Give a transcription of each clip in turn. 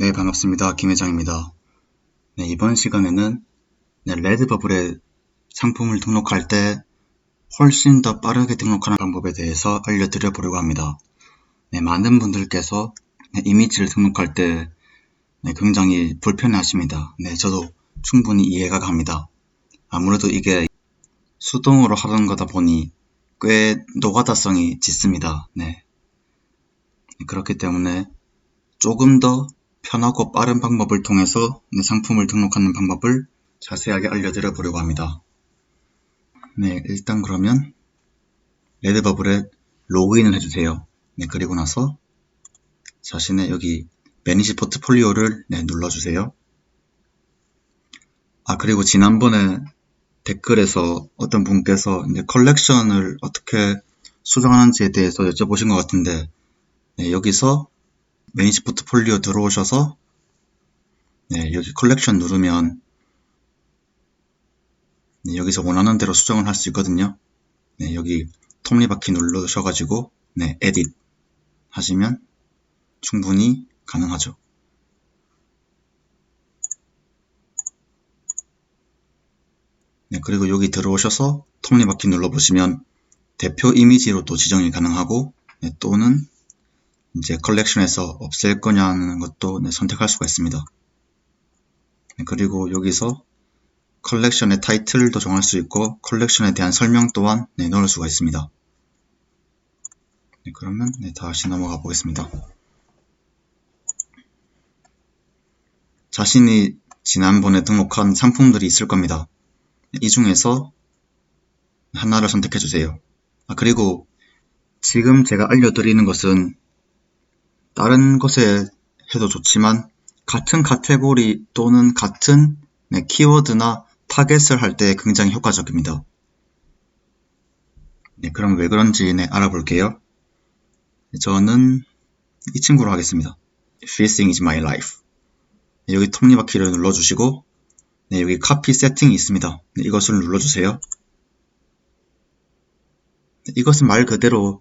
네, 반갑습니다. 김 회장입니다. 네, 이번 시간에는 네, 레드버블에 상품을 등록할 때 훨씬 더 빠르게 등록하는 방법에 대해서 알려드려 보려고 합니다. 네, 많은 분들께서 네, 이미지를 등록할 때 네, 굉장히 불편해 하십니다. 네, 저도 충분히 이해가 갑니다. 아무래도 이게 수동으로 하는 거다 보니 꽤 노가다성이 짙습니다. 네. 그렇기 때문에 조금 더 편하고 빠른 방법을 통해서 내 상품을 등록하는 방법을 자세하게 알려드려 보려고 합니다. 네, 일단 그러면 레드버블에 로그인을 해주세요. 네, 그리고 나서 자신의 여기 매니지 포트폴리오를 네, 눌러주세요. 아, 그리고 지난번에 댓글에서 어떤 분께서 이제 컬렉션을 어떻게 수정하는지에 대해서 여쭤보신 것 같은데, 네, 여기서 매니지 포트폴리오 들어오셔서 네, 여기 컬렉션 누르면 네, 여기서 원하는 대로 수정을 할 수 있거든요. 네, 여기 톱니바퀴 누르셔가지고 네, 에딧 하시면 충분히 가능하죠. 네, 그리고 여기 들어오셔서 톱니바퀴 눌러보시면 대표 이미지로 또 지정이 가능하고 네, 또는 이제 컬렉션에서 없앨 거냐는 것도 네, 선택할 수가 있습니다. 네, 그리고 여기서 컬렉션의 타이틀도 정할 수 있고 컬렉션에 대한 설명 또한 네, 넣을 수가 있습니다. 네, 그러면 네, 다시 넘어가 보겠습니다. 자신이 지난번에 등록한 상품들이 있을 겁니다. 이 중에서 하나를 선택해 주세요. 아, 그리고 지금 제가 알려드리는 것은 다른 것에 해도 좋지만 같은 카테고리 또는 같은 네, 키워드나 타겟을 할 때 굉장히 효과적입니다. 네, 그럼 왜 그런지 네, 알아볼게요. 저는 이 친구로 하겠습니다. Fishing is my life. 네, 여기 톱니바퀴를 눌러주시고 네, 여기 카피 세팅이 있습니다. 네, 이것을 눌러주세요. 네, 이것은 말 그대로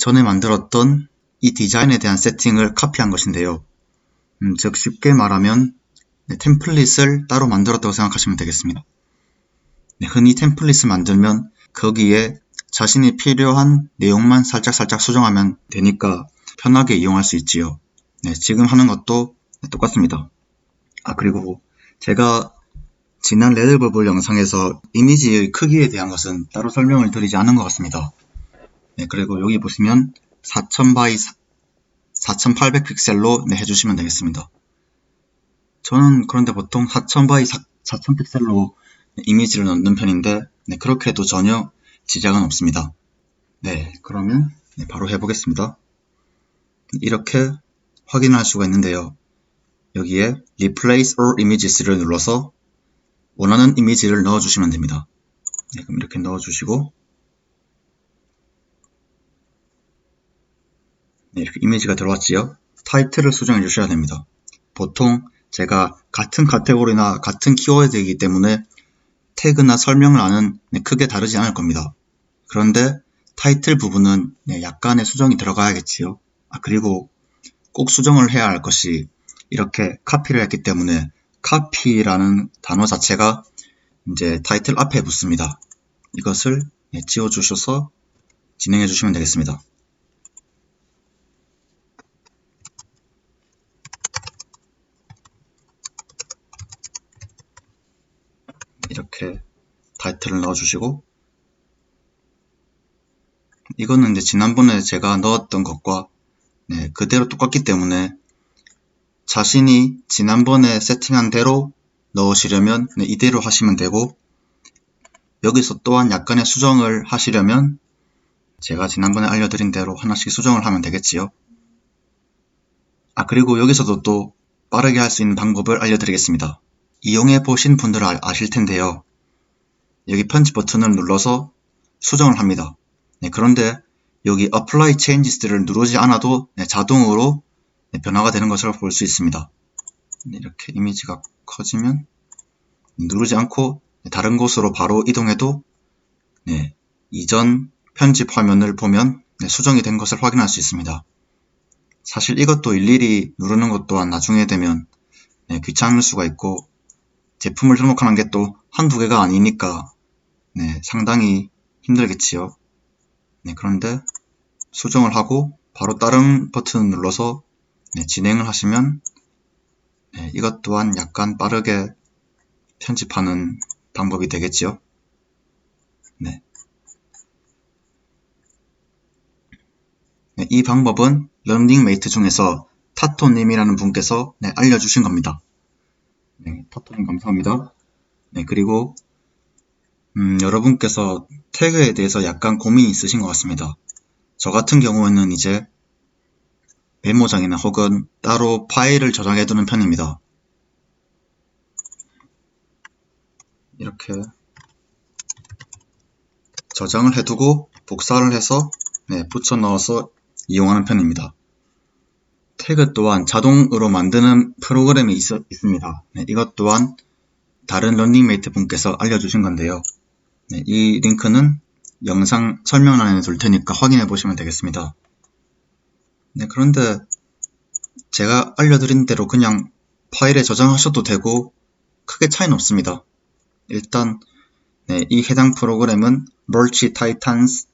전에 만들었던 이 디자인에 대한 세팅을 카피한 것인데요. 음, 즉 쉽게 말하면 네, 템플릿을 따로 만들었다고 생각하시면 되겠습니다. 네, 흔히 템플릿을 만들면 거기에 자신이 필요한 내용만 살짝살짝 수정하면 되니까 편하게 이용할 수 있지요. 네, 지금 하는 것도 똑같습니다. 아, 그리고 제가 지난 레드버블 영상에서 이미지의 크기에 대한 것은 따로 설명을 드리지 않은 것 같습니다. 네, 그리고 여기 보시면 4000 바이 4800 픽셀로 네, 해주시면 되겠습니다. 저는 그런데 보통 4000 바이 4000 픽셀로 이미지를 넣는 편인데 네, 그렇게 해도 전혀 지장은 없습니다. 네, 그러면 네, 바로 해보겠습니다. 이렇게 확인할 수가 있는데요. 여기에 Replace All Images를 눌러서 원하는 이미지를 넣어주시면 됩니다. 네, 그럼 이렇게 넣어주시고 이렇게 이미지가 들어왔지요. 타이틀을 수정해 주셔야 됩니다. 보통 제가 같은 카테고리나 같은 키워드이기 때문에 태그나 아는 네, 크게 다르지 않을 겁니다. 그런데 타이틀 부분은 네, 약간의 수정이 들어가야겠지요. 아, 그리고 꼭 수정을 해야 할 것이 이렇게 카피를 했기 때문에 카피라는 단어 자체가 이제 타이틀 앞에 붙습니다. 이것을 네, 지워주셔서 진행해 주시면 되겠습니다. 이렇게 타이틀을 넣어주시고 이거는 이제 지난번에 제가 넣었던 것과 네, 그대로 똑같기 때문에 자신이 지난번에 세팅한 대로 넣으시려면 네, 이대로 하시면 되고 여기서 또한 약간의 수정을 하시려면 제가 지난번에 알려드린 대로 하나씩 수정을 하면 되겠지요. 아 그리고 여기서도 또 빠르게 할 수 있는 방법을 알려드리겠습니다. 이용해 보신 분들은 아실 텐데요. 여기 편집 버튼을 눌러서 수정을 합니다. 네, 그런데 여기 Apply Changes를 누르지 않아도 네, 자동으로 네, 변화가 되는 것을 볼 수 있습니다. 네, 이렇게 이미지가 커지면 누르지 않고 네, 다른 곳으로 바로 이동해도 네, 이전 편집 화면을 보면 네, 수정이 된 것을 확인할 수 있습니다. 사실 이것도 일일이 누르는 것 또한 나중에 되면 네, 귀찮을 수가 있고 제품을 등록하는 게 또 한두 개가 아니니까 네, 상당히 힘들겠지요. 네, 그런데 수정을 하고 바로 다른 버튼을 눌러서 네, 진행을 하시면 네, 이것 또한 약간 빠르게 편집하는 방법이 되겠지요. 네. 네, 이 방법은 런닝메이트 중에서 타토님이라는 분께서 네, 알려주신 겁니다. 네, 타토님 감사합니다. 네, 그리고 음, 여러분께서 태그에 대해서 약간 고민이 있으신 것 같습니다. 저 같은 경우에는 이제 메모장이나 혹은 따로 파일을 저장해두는 편입니다. 이렇게 저장을 해두고 복사를 해서 네, 붙여 넣어서 이용하는 편입니다. 태그 또한 자동으로 만드는 프로그램이 있, 습니다 네, 이것 또한 다른 런닝메이트 분께서 알려주신 건데요. 네, 이 링크는 영상 설명란에 둘 테니까 확인해 보시면 되겠습니다. 네, 그런데 제가 알려드린 대로 그냥 파일에 저장하셔도 되고 크게 차이는 없습니다. 일단 네, 이 해당 프로그램은 멀치 타이탄스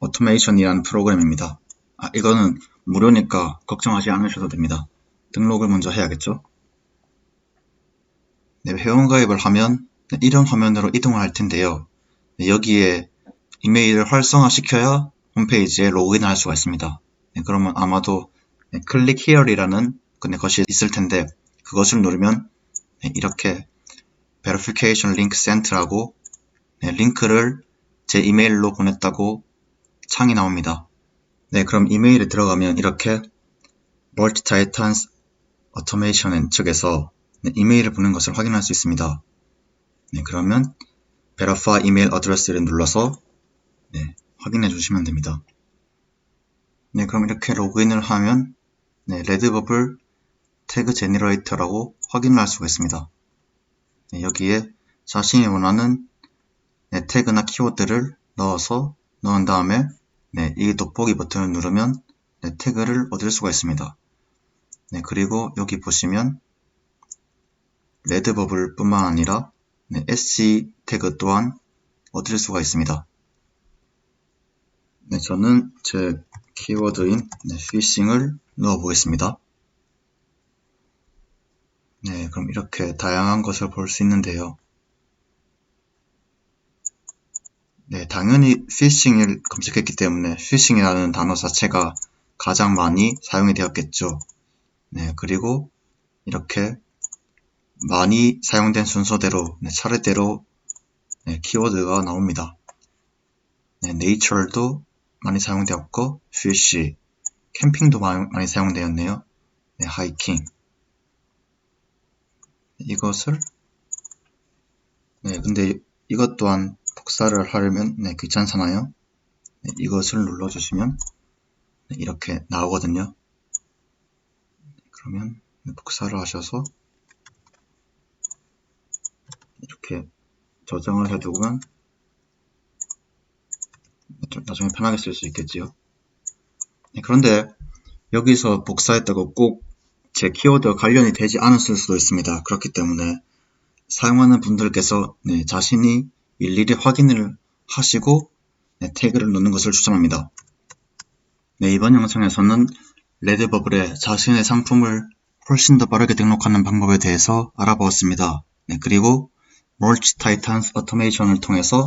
오토메이션이라는 프로그램입니다. 아, 이거는 무료니까 걱정하지 않으셔도 됩니다. 등록을 먼저 해야겠죠? 네, 회원가입을 하면 네, 이런 화면으로 이동을 할 텐데요. 네, 여기에 이메일을 활성화시켜야 홈페이지에 로그인을 할 수가 있습니다. 네, 그러면 아마도 네, 클릭 히어리라는 것이 있을 텐데 그것을 누르면 네, 이렇게 verification link sent라고 네, 링크를 제 이메일로 보냈다고 창이 나옵니다. 네, 그럼 이메일에 들어가면 이렇게 멀티 타이탄스 오토메이션 측에서 네, 이메일을 보낸 것을 확인할 수 있습니다. 네, 그러면 verify 이메일 어드레스를 눌러서 네, 확인해 주시면 됩니다. 네, 그럼 이렇게 로그인을 하면 네, 레드버블 태그 제너레이터라고 확인을 할 수가 있습니다. 네, 여기에 자신이 원하는 네, 태그나 키워드를 넣어서 넣은 다음에 네, 이 돋보기 버튼을 누르면 네, 태그를 얻을 수가 있습니다. 네, 그리고 여기 보시면 레드버블 뿐만 아니라 네, SC 태그 또한 얻을 수가 있습니다. 네, 저는 제 키워드인 네, 피싱을 넣어 보겠습니다. 네, 그럼 이렇게 다양한 것을 볼 수 있는데요. 네, 당연히 피싱을 검색했기 때문에 피싱이라는 단어 자체가 가장 많이 사용이 되었겠죠. 네, 그리고 이렇게 많이 사용된 순서대로 네, 차례대로 네, 키워드가 나옵니다. 네, nature도 많이 사용되었고 fish, 캠핑도 많이 사용되었네요. 네, 하이킹 이것을 네, 근데 이것 또한 복사를 하려면 네, 귀찮잖아요. 네, 이것을 눌러주시면 네, 이렇게 나오거든요. 그러면 복사를 하셔서 이렇게 저장을 해두면 나중에 편하게 쓸 수 있겠지요. 네, 그런데 여기서 복사했다고 꼭 제 키워드와 관련이 되지 않았을 수도 있습니다. 그렇기 때문에 사용하는 분들께서 네, 자신이 일일이 확인을 하시고 네, 태그를 넣는 것을 추천합니다. 네, 이번 영상에서는 레드버블에 자신의 상품을 훨씬 더 빠르게 등록하는 방법에 대해서 알아보았습니다. 네, 그리고 멀치 타이탄스 오토메이션을 통해서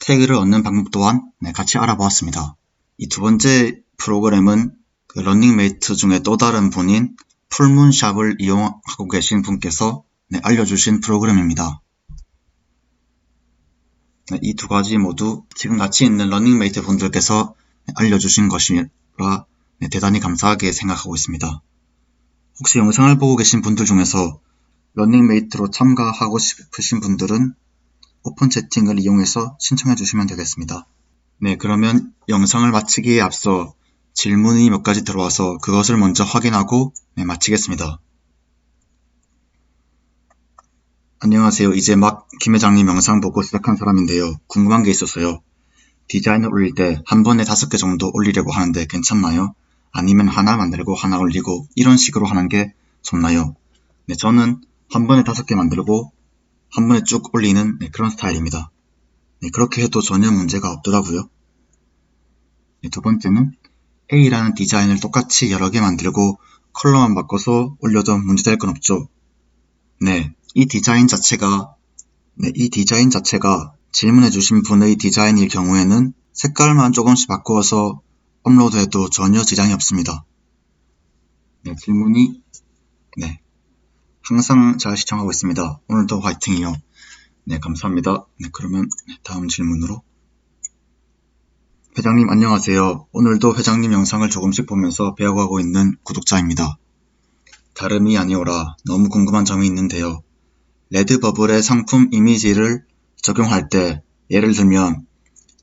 태그를 얻는 방법 또한 네, 같이 알아보았습니다. 이 두 번째 프로그램은 그 런닝메이트 중에 또 다른 분인 풀문샵을 이용하고 계신 분께서 네, 알려주신 프로그램입니다. 네, 이두 가지 모두 지금 같이 있는 런닝메이트 분들께서 알려주신 것이라 네, 대단히 감사하게 생각하고 있습니다. 혹시 영상을 보고 계신 분들 중에서 런닝메이트로 참가하고 싶으신 분들은 오픈 채팅을 이용해서 신청해 주시면 되겠습니다. 네, 그러면 영상을 마치기에 앞서 질문이 몇 가지 들어와서 그것을 먼저 확인하고 네, 마치겠습니다. 안녕하세요. 이제 막 김 회장님 영상 보고 시작한 사람인데요. 궁금한 게 있어서요. 디자인을 올릴 때 한 번에 다섯 개 정도 올리려고 하는데 괜찮나요? 아니면 하나 만들고 하나 올리고 이런 식으로 하는 게 좋나요? 네, 저는 한 번에 다섯 개 만들고 한 번에 쭉 올리는 네, 그런 스타일입니다. 네, 그렇게 해도 전혀 문제가 없더라고요. 네, 두 번째는 A라는 디자인을 똑같이 여러 개 만들고 컬러만 바꿔서 올려도 문제될 건 없죠. 네, 이 디자인 자체가 네, 이 디자인 자체가 질문해 주신 분의 디자인일 경우에는 색깔만 조금씩 바꾸어서 업로드해도 전혀 지장이 없습니다. 네, 질문이 네, 항상 잘 시청하고 있습니다. 오늘도 화이팅이요. 네, 감사합니다. 네, 그러면 다음 질문으로 회장님 안녕하세요. 오늘도 회장님 영상을 조금씩 보면서 배워가고 있는 구독자입니다. 다름이 아니오라 너무 궁금한 점이 있는데요. 레드버블의 상품 이미지를 적용할 때 예를 들면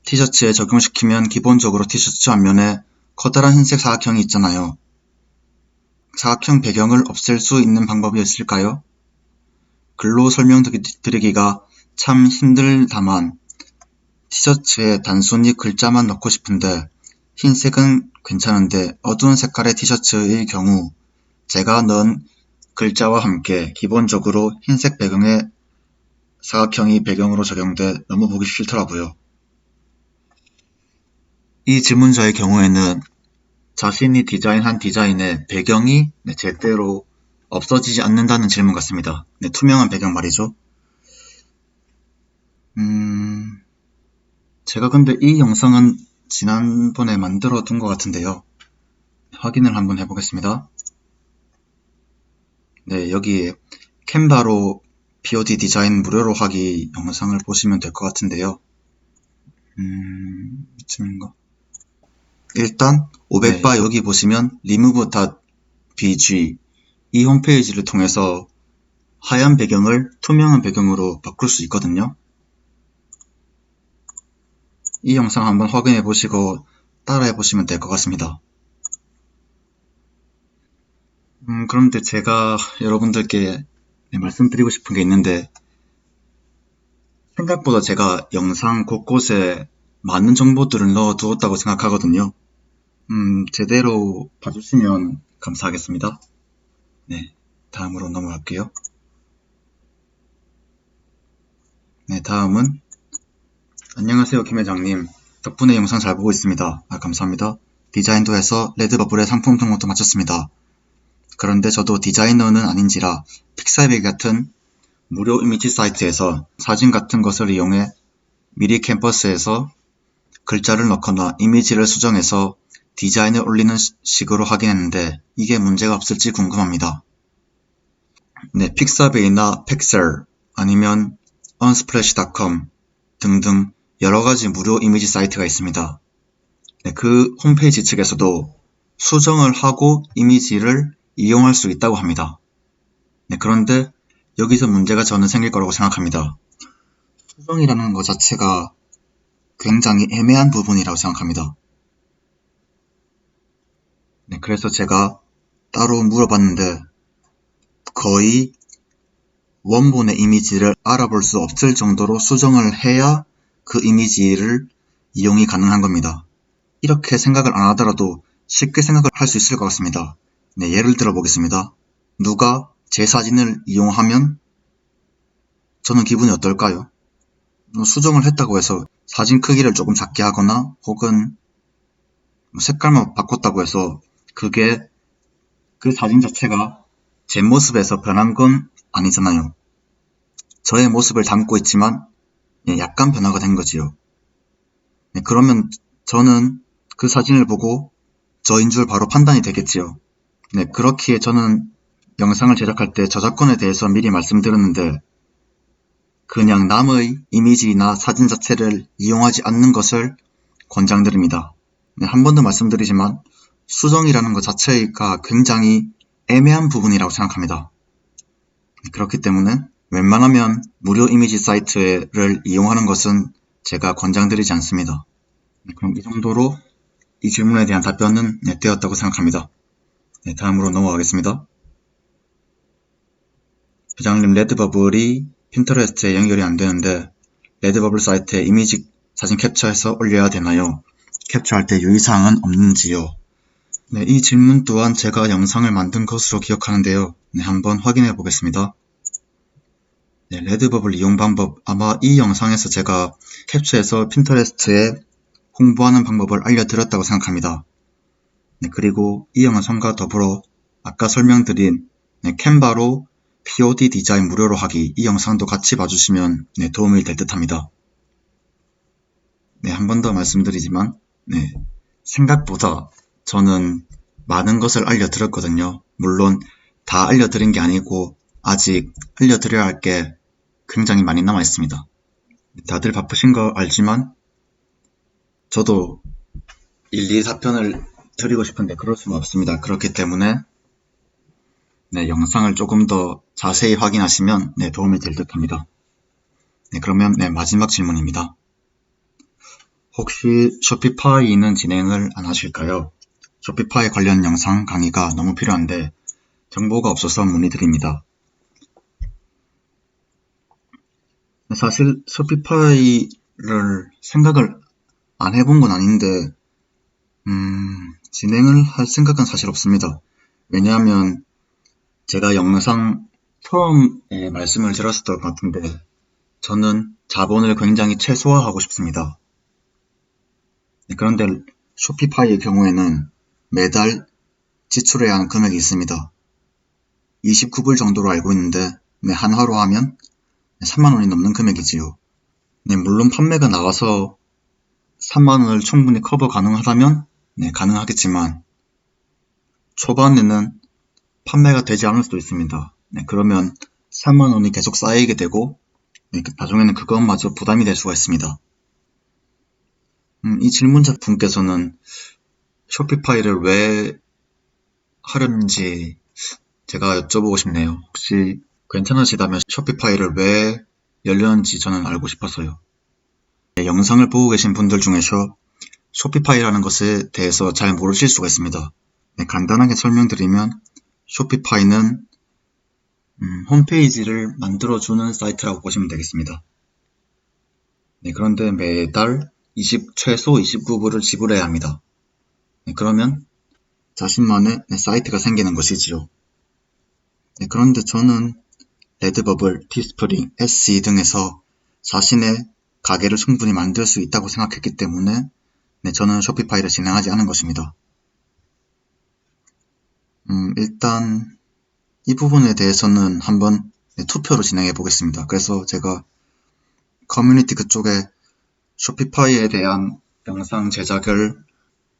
티셔츠에 적용시키면 기본적으로 티셔츠 앞면에 커다란 흰색 사각형이 있잖아요. 사각형 배경을 없앨 수 있는 방법이 있을까요? 글로 설명드리기가 참 힘들다만 티셔츠에 단순히 글자만 넣고 싶은데 흰색은 괜찮은데 어두운 색깔의 티셔츠의 경우 제가 넣은 글자와 함께 기본적으로 흰색 배경에 사각형이 배경으로 적용돼 너무 보기 싫더라고요. 이 질문자의 경우에는 자신이 디자인한 디자인의 배경이 네, 제대로 없어지지 않는다는 질문 같습니다. 네, 투명한 배경 말이죠. 음, 제가 근데 이 영상은 지난번에 만들어 둔 것 같은데요. 확인을 한번 해보겠습니다. 네, 여기 캔바로 POD 디자인 무료로 하기 영상을 보시면 될 것 같은데요. 음, 이쯤인가? 일단 500바 네. 여기 보시면 remove.bg 이 홈페이지를 통해서 하얀 배경을 투명한 배경으로 바꿀 수 있거든요. 이 영상 한번 확인해 보시고 따라해 보시면 될 것 같습니다. 음, 그런데 제가 여러분들께 네, 말씀드리고 싶은 게 있는데 생각보다 제가 영상 곳곳에 많은 정보들을 넣어 두었다고 생각하거든요. 음, 제대로 봐주시면 감사하겠습니다. 네, 다음으로 넘어갈게요. 네, 다음은 안녕하세요, 김 회장님. 덕분에 영상 잘 보고 있습니다. 아, 감사합니다. 디자인도 해서 레드버블의 상품 등록도 마쳤습니다. 그런데 저도 디자이너는 아닌지라 픽사베이 같은 무료 이미지 사이트에서 사진 같은 것을 이용해 미리 캠퍼스에서 글자를 넣거나 이미지를 수정해서 디자인을 올리는 시- 식으로 하긴 했는데 이게 문제가 없을지 궁금합니다. 네, 픽사베이나 팩셀 아니면 unsplash.com 등등 여러 가지 무료 이미지 사이트가 있습니다. 네, 그 홈페이지 측에서도 수정을 하고 이미지를 이용할 수 있다고 합니다. 네, 그런데 여기서 문제가 저는 생길 거라고 생각합니다. 수정이라는 것 자체가 굉장히 애매한 부분이라고 생각합니다. 네, 그래서 제가 따로 물어봤는데 거의 원본의 이미지를 알아볼 수 없을 정도로 수정을 해야 그 이미지를 이용이 가능한 겁니다. 이렇게 생각을 안 하더라도 쉽게 생각을 할 수 있을 것 같습니다. 네, 예를 들어 보겠습니다. 누가 제 사진을 이용하면 저는 기분이 어떨까요? 뭐 수정을 했다고 해서 사진 크기를 조금 작게 하거나 혹은 뭐 색깔만 바꿨다고 해서 그게 그 사진 자체가 제 모습에서 변한 건 아니잖아요. 저의 모습을 담고 있지만 예, 약간 변화가 된 거지요. 네, 그러면 저는 그 사진을 보고 저인 줄 바로 판단이 되겠지요. 네, 그렇기에 저는 영상을 제작할 때 저작권에 대해서 미리 말씀드렸는데 그냥 남의 이미지나 사진 자체를 이용하지 않는 것을 권장드립니다. 네, 한 번 더 말씀드리지만 수정이라는 것 자체가 굉장히 애매한 부분이라고 생각합니다. 네, 그렇기 때문에 웬만하면 무료 이미지 사이트를 이용하는 것은 제가 권장드리지 않습니다. 네, 그럼 이 정도로 이 질문에 대한 답변은 네, 되었다고 생각합니다. 네, 다음으로 넘어가겠습니다. 부장님 레드버블이 핀터레스트에 연결이 안 되는데 레드버블 사이트에 이미지 사진 캡처해서 올려야 되나요? 캡처할 때 유의사항은 없는지요? 네, 이 질문 또한 제가 영상을 만든 것으로 기억하는데요. 네, 한번 확인해 보겠습니다. 네, 레드버블 이용 방법 아마 이 영상에서 제가 캡처해서 핀터레스트에 홍보하는 방법을 알려드렸다고 생각합니다. 네, 그리고 이 영상과 더불어 아까 설명드린 네, 캔바로 POD 디자인 무료로 하기 이 영상도 같이 봐주시면 네, 도움이 될 듯 합니다. 네, 한번 더 말씀드리지만 네, 생각보다 저는 많은 것을 알려드렸거든요. 물론 다 알려드린 게 아니고 아직 알려드려야 할 게 굉장히 많이 남아 있습니다. 다들 바쁘신 거 알지만 저도 일일이 답변을 드리고 싶은데 그럴 수는 없습니다. 그렇기 때문에 네, 영상을 조금 더 자세히 확인하시면 네, 도움이 될 듯합니다. 네, 그러면 네, 마지막 질문입니다. 혹시 쇼피파이는 진행을 안 하실까요? 쇼피파이 관련 영상 강의가 너무 필요한데 정보가 없어서 문의드립니다. 사실 쇼피파이를 생각을 안 해본 건 아닌데 음, 진행을 할 생각은 사실 없습니다. 왜냐하면 제가 영상 처음에 말씀을 드렸었던 것 같은데 저는 자본을 굉장히 최소화하고 싶습니다. 네, 그런데 쇼피파이의 경우에는 매달 지출해야 하는 금액이 있습니다. 29불 정도로 알고 있는데 네, 한화로 하면 3만원이 넘는 금액이지요. 네, 물론 판매가 나와서 3만원을 충분히 커버 가능하다면 네, 가능하겠지만 초반에는 판매가 되지 않을 수도 있습니다. 네, 그러면 3만원이 계속 쌓이게 되고 네, 나중에는 그것마저 부담이 될 수가 있습니다. 음, 이 질문자 분께서는 쇼피파이를 왜 하려는지 제가 여쭤보고 싶네요. 혹시 괜찮으시다면 쇼피파이를 왜 열렸는지 저는 알고 싶어서요. 네, 영상을 보고 계신 분들 중에서 쇼피파이라는 것에 대해서 잘 모르실 수가 있습니다. 네, 간단하게 설명드리면 쇼피파이는 음, 홈페이지를 만들어주는 사이트라고 보시면 되겠습니다. 네, 그런데 매달 20, 최소 29불을 지불해야 합니다. 네, 그러면 자신만의 네, 사이트가 생기는 것이지요. 네, 그런데 저는 레드버블, 티스프링, SE 등에서 자신의 가게를 충분히 만들 수 있다고 생각했기 때문에 네, 저는 쇼피파이를 진행하지 않은 것입니다. 음, 일단 이 부분에 대해서는 한번 네, 투표로 진행해 보겠습니다. 그래서 제가 커뮤니티 그쪽에 쇼피파이에 대한 영상 제작을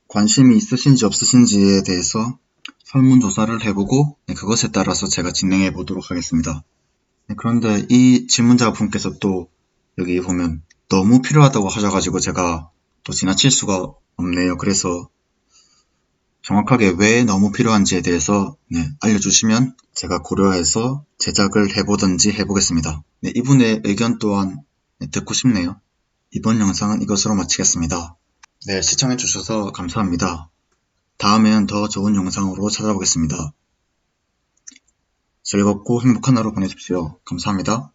관심이 있으신지 없으신지에 대해서 설문조사를 해보고 네, 그것에 따라서 제가 진행해 보도록 하겠습니다. 네, 그런데 이 질문자 분께서 또 여기 보면 너무 필요하다고 하셔가지고 제가 또 지나칠 수가 없네요. 그래서 정확하게 왜 너무 필요한지에 대해서 네, 알려주시면 제가 고려해서 제작을 해보든지 해보겠습니다. 네, 이분의 의견 또한 네, 듣고 싶네요. 이번 영상은 이것으로 마치겠습니다. 네, 시청해주셔서 감사합니다. 다음엔 더 좋은 영상으로 찾아보겠습니다. 즐겁고 행복한 하루 보내십시오. 감사합니다.